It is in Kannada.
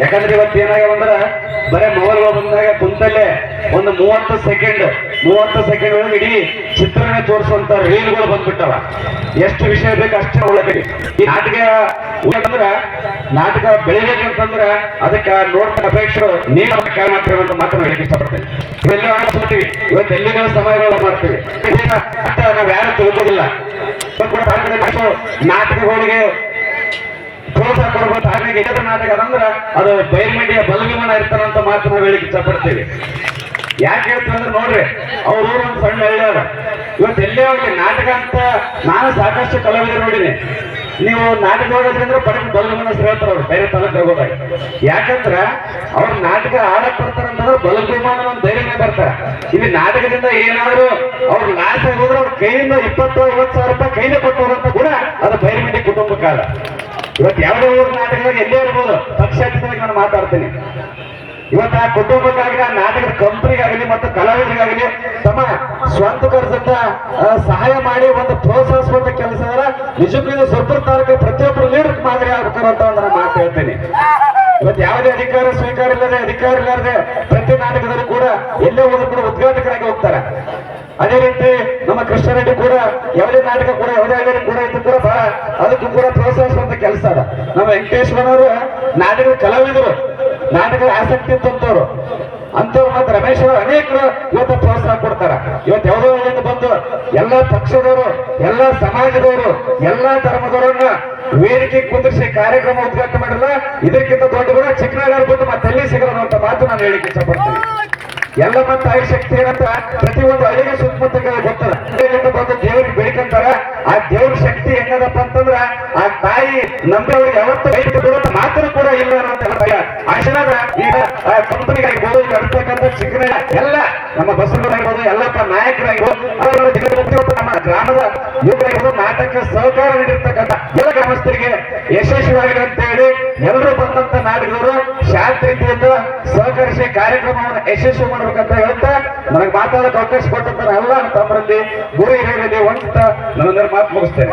ಯಾಕಂದ್ರೆ ಇವತ್ತು ಏನಾಗ್ಯಾವ ಅಂದ್ರೆ ಬರೇ ಮೊಬೈಲ್ ಬಂದಾಗ ಕುಂತಲ್ಲೇ ಒಂದು ಮೂವತ್ತು ಸೆಕೆಂಡ್ ಮೂವತ್ತು ಸೆಕೆಂಡ್ ಒಳಗೆ ಇಡೀ ಚಿತ್ರಣ ತೋರಿಸುವಂತ ರೀಲ್ಗಳು ಬಂದ್ಬಿಟ್ಟವ. ಎಷ್ಟು ವಿಷಯ ಬೇಕು ಅಷ್ಟೇ ಒಳಗಡೆ. ಈ ನಾಟಕ ಅಂದ್ರ ನಾಟಕ ಬೆಳಿಬೇಕಂತಂದ್ರ ಅದಕ್ಕೆ ನೋಡ್ತಾ ಅಪೇಕ್ಷೆ ನೀವು ಕಾರಣ ಮಾಡ್ತೀವಿ ಅಂತ ಮಾತ್ರ ಹೇಳಕ್ ಇಷ್ಟಪಡ್ತೇನೆ. ಇವೆಲ್ಲ ಮಾಡ್ತೀವಿ. ಇವತ್ತು ಎಲ್ಲಿನ ಸಮಯಗಳು ಮಾಡ್ತೀವಿ. ನಾವ್ ಯಾರು ತಿಳ್ಕೋದಿಲ್ಲ. ನಾಟಕಗಳಿಗೆ ಪ್ರೋತ್ಸಾಹ ಕೊಡ್ಬೇಕು ಹಾಗಾಗಿ ಎಷ್ಟೋ ನಾಟಕ ಅದಂದ್ರ ಅದು ಬೈರ್ಮಂಡಿಯ ಬಲವಿಮಾನ ಇರ್ತಾರಂತ ಮಾತು ನಾವು ಹೇಳಿಕ್ಕೆ ಇಷ್ಟಪಡ್ತೀವಿ. ಯಾಕೆ ಹೇಳ್ತಂದ್ರೆ ನೋಡ್ರಿ, ಅವ್ರ ಒಂದು ಸಣ್ಣ ಅದ ಇವತ್ತು ಎಲ್ಲೇ ಹೋಗಿ ನಾಟಕ ಅಂತ ನಾನು ಸಾಕಷ್ಟು ಕಲಾವಿದರು ನೋಡಿನಿ. ನೀವು ನಾಟಕ ಹೋಗೋದ್ರಿಂದ ಬರೀ ಬಲಗಮನ ಹೇಳ್ತಾರ ಅವ್ರು, ಬೇರೆ ತಾಲೂಕು ಹೋಗೋದಾಗ. ಯಾಕಂದ್ರ ಅವ್ರ ನಾಟಕ ಆಡಕ್ ಬರ್ತಾರಂತಂದ್ರೆ ಬಲವಿಮಾನ ಒಂದು ಧೈರ್ಯನೇ ಬರ್ತಾರ. ಇಲ್ಲಿ ನಾಟಕದಿಂದ ಏನಾದ್ರು ಅವ್ರು ಲಾಸ್ ಹೋದ್ರೆ ಅವ್ರ ಕೈಯಿಂದ ಇಪ್ಪತ್ತು, ಐವತ್ತು ಸಾವಿರ ರೂಪಾಯಿ ಕೈಲೇ ಕೊಟ್ಟು ಕೂಡ ಅದು ಬೈರ್ಮಂಡಿ ಕುಟುಂಬಕ್ಕಾದ ಇವತ್ತು ಯಾವುದೇ ಊರ ನಾಟಕದಾಗ ಎಲ್ಲೇ ಇರ್ಬೋದು. ಪಕ್ಷಾತೀತವಾಗಿ ನಾನು ಮಾತಾಡ್ತೀನಿ. ಇವತ್ತು ಆ ಕುಟುಂಬಕ್ಕಾಗಲಿ ಆ ನಾಟಕದ ಕಂಪ್ನಿಗಾಗಲಿ ಮತ್ತು ಕಲಾವಿದರಿಗಾಗಲಿ ತಮ್ಮ ಸ್ವಂತ ಖರ್ಚಂತ ಸಹಾಯ ಮಾಡಿ ಒಂದು ಪ್ರೋತ್ಸಾಹಿಸುವಂತ ಕೆಲಸ ನಿಜಕ್ಕೂ ಇದು ಸುರ್ಪುರ ತಾಲೂಕು ಪ್ರತಿಯೊಬ್ಬರು ಲೀಡರ್ ಮಾದರಿ ಆಗ್ಬೇಕು ಅಂತ ಒಂದು ನಾನು ಮಾತು ಹೇಳ್ತೀನಿ. ಇವತ್ತು ಯಾವುದೇ ಅಧಿಕಾರ ಸ್ವೀಕಾರ ಇಲ್ಲದೆ ಅಧಿಕಾರ ಇಲ್ಲದೆ ಪ್ರತಿ ನಾಟಕದಲ್ಲೂ ಕೂಡ ಎಲ್ಲೇ ಹೋದ್ರು ಕೂಡ ಉದ್ಘಾಟಕರಾಗಿ ಹೋಗ್ತಾರೆ. ಅದೇ ರೀತಿ ನಮ್ಮ ಕೃಷ್ಣರೆಡ್ಡಿ ಕೂಡ ಯಾವುದೇ ನಾಟಕ ಕೂಡ, ಯಾವುದೇ ಆಗಲಿ ಕೂಡ ಇದು ಕೂಡ ಬಹಳ ಅದಕ್ಕೂ ಕೂಡ ಪ್ರೋತ್ಸಾಹಿಸುವಂತ ಕೆಲಸ ಅದ. ನಮ್ಮ ವೆಂಕಟೇಶ್ವರವರು ನಾಟಕ ಕಲಾವಿದರು ನಾಟಕ ಆಸಕ್ತಿ ಇದ್ದಂಥವ್ರು ಅಂತವ್ರು ಮತ್ತೆ ರಮೇಶ್ ಅವರು ಅನೇಕರು ಇವತ್ತು ಪ್ರೋತ್ಸಾಹ ಕೊಡ್ತಾರ. ಇವತ್ತು ಯಾವುದೋ ಒಂದು ಬಂದು ಎಲ್ಲ ಪಕ್ಷದವರು, ಎಲ್ಲ ಸಮಾಜದವರು, ಎಲ್ಲ ಧರ್ಮದವರನ್ನ ವೇದಿಕೆ ಕುಂದಿರಿಸಿ ಕಾರ್ಯಕ್ರಮ ಉದ್ಘಾಟನೆ ಮಾಡಲ್ಲ ಇದಕ್ಕಿಂತ ದೊಡ್ಡ ಕೂಡ ಚಿಕ್ಕನಗರ ಬಂದು ಮತ್ತೆ ಎಲ್ಲಿ ಸಿಗಲ್ಲ ಅಂತ ಮಾತು ನಾನು ಹೇಳಿಕ್ಕೆ ಇಷ್ಟಪಡ್ತೀನಿ. ಎಲ್ಲ ಮತ್ತೆ ತಾಯಿ ಶಕ್ತಿ ಏನಂತ ಪ್ರತಿಯೊಂದು ಹಳ್ಳಿಗೆ ಸುತ್ತಮುತ್ತ ಹಳ್ಳಿಯಿಂದ ಬಂದು ದೇವ್ರಿಗೆ ಬೇಕಂತಾರ ಆ ದೇವ್ರ ಶಕ್ತಿ ಹೆಂಗದಪ್ಪ ಅಂತಂದ್ರ, ಆ ತಾಯಿ ನಂಬಿದವ್ರಿಗೆ ಯಾವತ್ತೂ ಬರುವಂತ ಮಾತ್ರ ಕೂಡ ಇಲ್ಲ ಅನ್ನೋ ಹೇಳ್ತಾರೆ ಆಶೀರ್ವಾದ ಈಗ ಕಂಪನಿಗಾಗಿರ್ಬೋದು ಈಗ ನಡ್ತಕ್ಕಂಥ ಚಿಕ್ಕನ ಎಲ್ಲ ನಮ್ಮ ಬಸವರಾಗಿರ್ಬೋದು ಎಲ್ಲಪ್ಪ ನಾಯಕರಾಗಿರ್ಬೋದು ನಮ್ಮ ಗ್ರಾಮದ ಯುವಕರಾಗಿರ್ಬೋದು ನಾಟಕ ಸಹಕಾರ ನೀಡಿರ್ತಕ್ಕಂಥ ಎಲ್ಲ ಗ್ರಾಮಸ್ಥರಿಗೆ ಯಶಸ್ವಿಯಾಗಿದೆ ಅಂತ ಹೇಳಿ, ಎಲ್ಲರೂ ಬಂದಂತ ನಾಡಿದವರು ಶಾಂತ ರೀತಿಯಿಂದ ಸಹಕರಿಸಿ ಕಾರ್ಯಕ್ರಮವನ್ನು ಯಶಸ್ವಿ ಮಾಡ್ಬೇಕಂತ ಹೇಳ್ತಾ ನನಗೆ ಮಾತಾಡೋಕೆ ಅವಕಾಶ ಕೊಟ್ಟಂತ ಎಲ್ಲ ತಮ್ಮರಲ್ಲಿ ಗುರು ಹಿರಿಯರಲ್ಲಿ ಒಂಟ ನನ್ನ ಮಾತು ಮುಗಿಸ್ತೇನೆ.